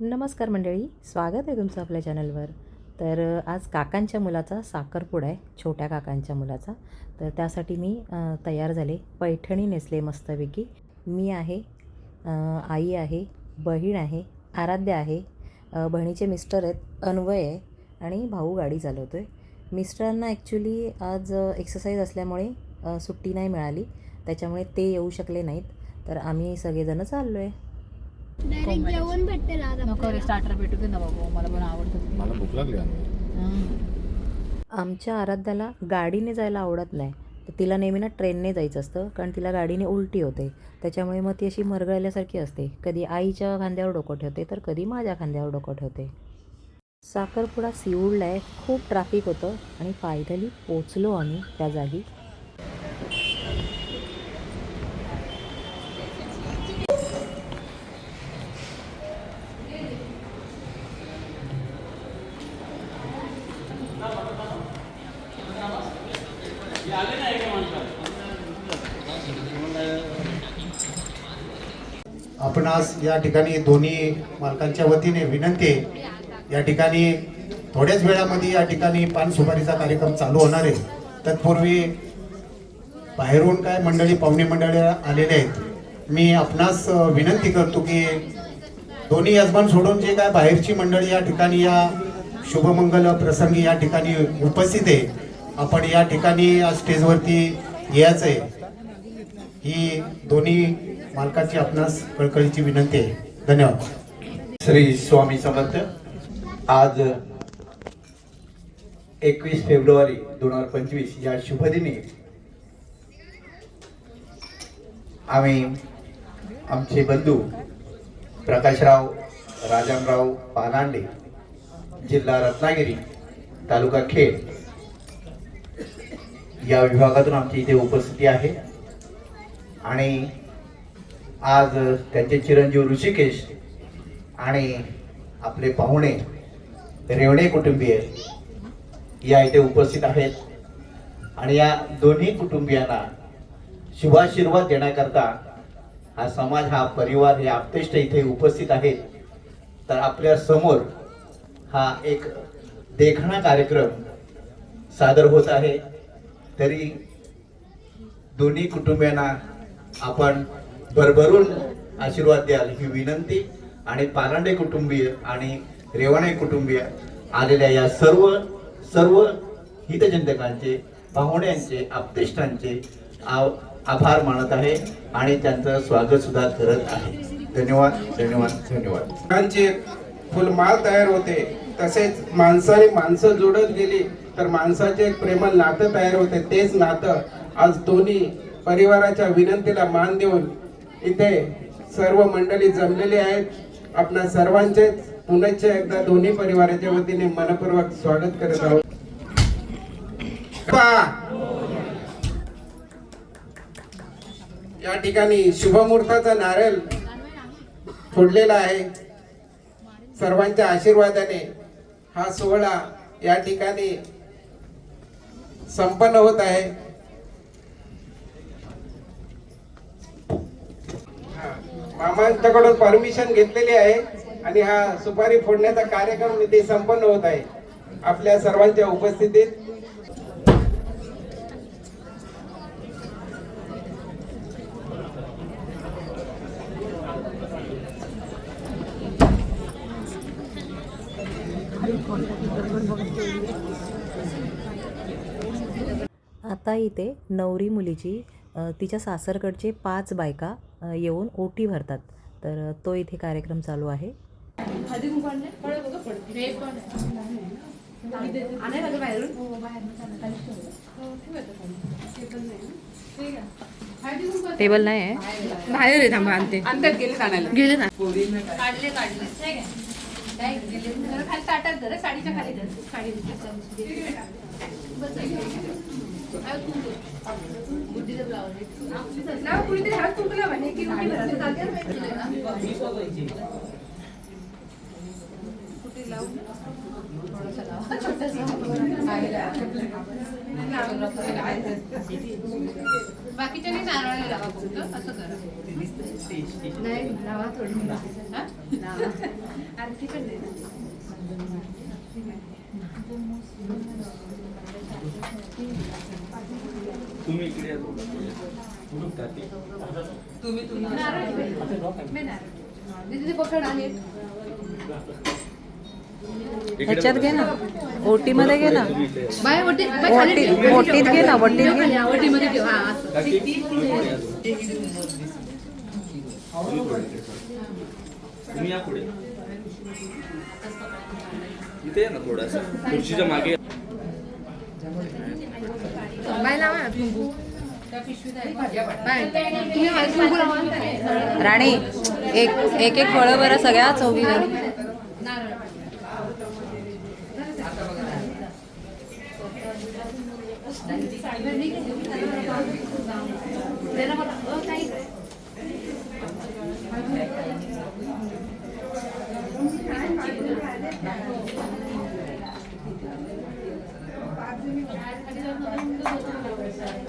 नमस्कार मंडळी स्वागत आहे तुमचं आपल्या चॅनलवर. तर आज काकांच्या मुलाचा साखरपुडा आहे छोट्या काकांच्या मुलाचा. तर त्यासाठी मी तयार झाले पैठणी नेसले मस्तपैकी. मी आहे आई आहे बहीण आहे आराध्य आहे बहिणीचे मिस्टर आहेत अन्वय आहे आणि भाऊ गाडी चालवतो आहे मिस्टरांना ॲक्च्युली आज एक्सरसाइज असल्यामुळे सुट्टी नाही मिळाली. त्याच्यामुळे ते येऊ शकले नाहीत. तर आम्ही सगळेजणं चाललो आहे डायरेक्ट जेवण भेटते आज नको रे आपल्याला. स्टार्टर भेटू दे ना बाबा मला पण आवडतं. मला भूक लागली आहे. आमच्या आराध्याला गाडीने जायला आवडत नाही. तर तिला नेहमी ना ट्रेनने जायचं असतं कारण तिला गाडीने उलटी होते. त्याच्यामुळे मग ती अशी मरगळल्यासारखी असते. कधी आईच्या खांद्यावर डोकं ठेवते तर कधी माझ्या खांद्यावर डोकं ठेवते. साखरपुडा सिऊडला आहे खूप ट्रॅफिक होतं आणि फायनली पोचलो आम्ही त्या जागी. आपण आज या ठिकाणी दोन्ही मालकांच्या वतीने विनंती या ठिकाणी थोड्याच वेळामध्ये या ठिकाणी पान सुपारीचा कार्यक्रम चालू होणार आहे. तत्पूर्वी बाहेरून काय मंडळी पाहुणे मंडळी आलेले आहेत. मी आपणास विनंती करतो की दोन्ही यजमान सोडून जे काय बाहेरची मंडळी या ठिकाणी या शुभमंगल प्रसंगी या ठिकाणी उपस्थित आहे आपण या ठिकाणी आज स्टेजवरती यायचं आहे ही दोन्ही मालकाची आपणास कळकळीची विनंती आहे. धन्यवाद. श्री स्वामी समर्थ आज एकवीस फेब्रुवारी दोन हजार पंचवीस या शुभदिनी आम्ही आमचे बंधू प्रकाशराव राजामराव पालांडे जिल्हा रत्नागिरी तालुका खेड या विभागातून आमची इथे उपस्थिती आहे. आणि आज त्यांचे चिरंजीव ऋषिकेश आणि आपले पाहुणे रेवणे कुटुंबीय या इथे उपस्थित आहेत. आणि या दोन्ही कुटुंबियांना शुभाशीर्वाद देण्याकरता हा समाज हा परिवार हे आपतेष्ट इथे उपस्थित आहेत. तर आपल्यासमोर हा एक देखणा कार्यक्रम सादर होत आहे. तरी दोन्ही कुटुंबियांना आपण भरभरून आशीर्वाद द्याल ही विनंती. आणि पालांडे कुटुंबीय आणि रेवाणे कुटुंबीय आलेल्या या सर्व सर्व हितचिंतकांचे पाहुण्यांचे आपतेष्टांचे आ- आभार मानत आहे आणि त्यांचं स्वागत सुद्धा करत आहे. धन्यवाद धन्यवाद धन्यवाद. फुलमाल तयार होते. तसेच माणसाने माणसं जोडत गेली. तर माणसाचे एक प्रेमळ नातं तयार होते तेच नातं आज दोन्ही परिवाराच्या विनंतीला मान देऊन इथे सर्व मंडळी जमलेली आहेत. आपल्या सर्वांचे पुनश्च एकदा दोन्ही परिवाराच्या वतीने मनपूर्वक स्वागत करत आहोत. या ठिकाणी शुभमुहूर्ताचा नारळ फोडलेला आहे. सर्वांच्या आशीर्वादाने हा सोहळा या ठिकाणी संपन्न होत आहे. मामांच्याकडून परमिशन घेतलेली आहे आणि हा सुपारी फोडण्याचा कार्यक्रम इथे संपन्न होत आहे. आपल्या सर्वांच्या उपस्थितीत. आता इथे नवरी मुलीची तिच्या सासरकडचे पाच बायका येऊन ओटी भरतात. तर तो इथे कार्यक्रम चालू आहे. टेबल नाही. आहे. बाहेर आहे. थांबा आणते. अंतर गेले आणायला. गेले ना. काढले काढले. खाली ताटात धर साडीच्या खाली धर. साडी बाकीच्या नाही नारळ लावा फक्त असं करा. नाही लावा थोडी? लावा. आरती पण पकड ह्याच्यात घे ना. ओटीमध्ये घे ना. बाय. वटीत घे ना, वटीत ठेव घे. खाली, वटीमध्ये ठेव. हा असं. तुम्ही या पुढे. इथे ना थोडासा. खुर्चीच्या मागे. बाय लावा ना राणी एक एक एक फळं बरं सगळ्या चौघी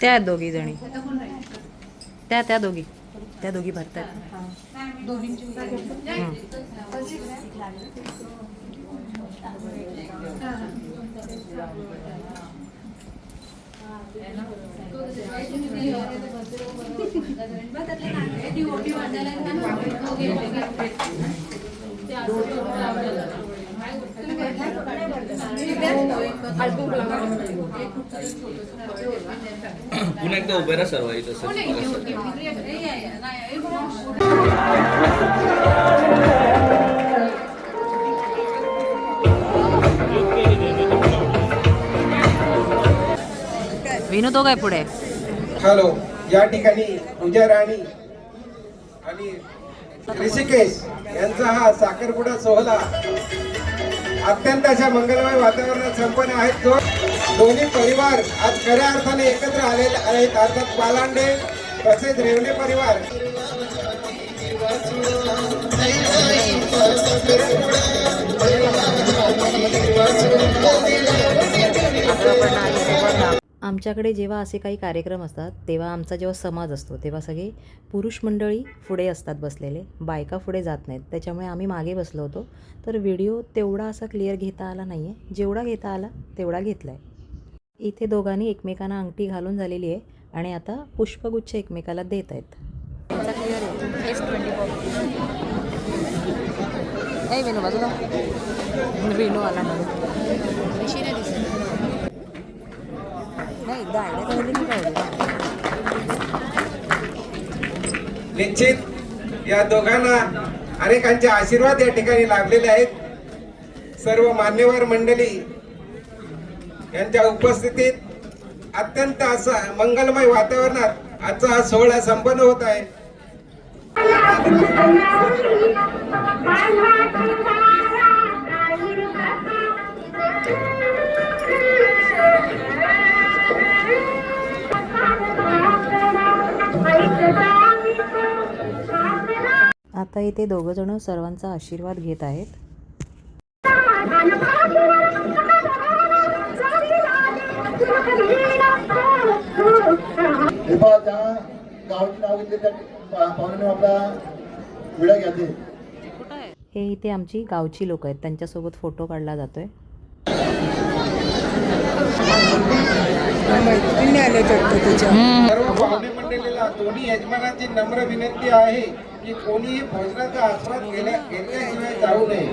त्या दोघी जणी. त्या त्या दोघी. त्या दोघी भरतात. हं. पुन्हा एकदा उभे राहा सर्व इथं सर. विनू तो काय पुढे? हॅलो या ठिकाणी पूजा राणी आणि ऋषिकेश यांचा हा साखरपुडा सोहळा अत्यंत अशा मंगलमय वातावरणात संपन्न आहेत जो दोन्ही परिवार आज खऱ्या अर्थाने एकत्र आलेले आहेत. अर्थात बालांडे तसेच रेवणे परिवार. आमच्याकडे जेव्हा असे काही कार्यक्रम असतात तेव्हा आमचा जेव्हा समाज असतो तेव्हा सगळे पुरुष मंडळी पुढे असतात बसलेले. बायका पुढे जात नाहीत. त्याच्यामुळे आम्ही मागे बसलो होतो. तर व्हिडिओ तेवढा असा क्लिअर घेता आला नाही आहे जेवढा घेता आला तेवढा घेतला आहे इथे दोघांनी एकमेकांना अंगठी घालून झालेली आहे आणि आता पुष्पगुच्छ एकमेकाला देत आहेत. नाही विनू बाजूला. विनू आला म्हणून नाही निश्चित या दोघांना अनेकांचे आशीर्वाद या ठिकाणी लाभलेले आहेत. सर्व मान्यवर मंडळी यांच्या उपस्थितीत अत्यंत असा मंगलमय वातावरणात आजचा हा सोहळा संपन्न होत आहे. आता इथे दोघं जण सर्वांचा आशीर्वाद घेत आहेत. हे इथे आमची गावची लोक आहेत. त्यांच्यासोबत फोटो काढला जातोय. सर्व पाहुणे मंडळीला दोन्ही यजमानांची नम्र विनंती आहे. की कोणीही भोजनाचा आस्वाद घेण्या घेतल्याशिवाय जाऊ नये.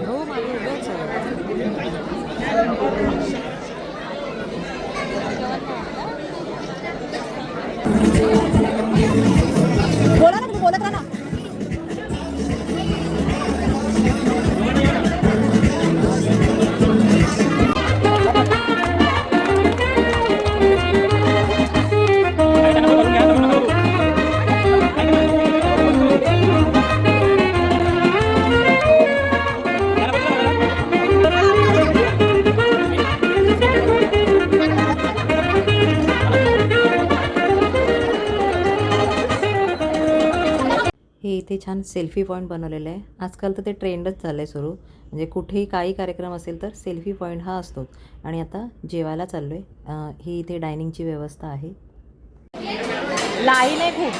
छान सेल्फी पॉईंट बनवलेलं आहे. आजकाल तर ते ट्रेंडच झालं आहे सुरू. म्हणजे कुठेही काही कार्यक्रम असेल तर सेल्फी पॉईंट हा असतोच आणि आता जेवायला चाललो आहे ही इथे डायनिंगची व्यवस्था आहे. लाईन आहे खूप.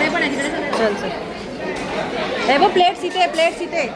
ते चल चल. हे बघ प्लेट्स इथे प्लेट्स इथे.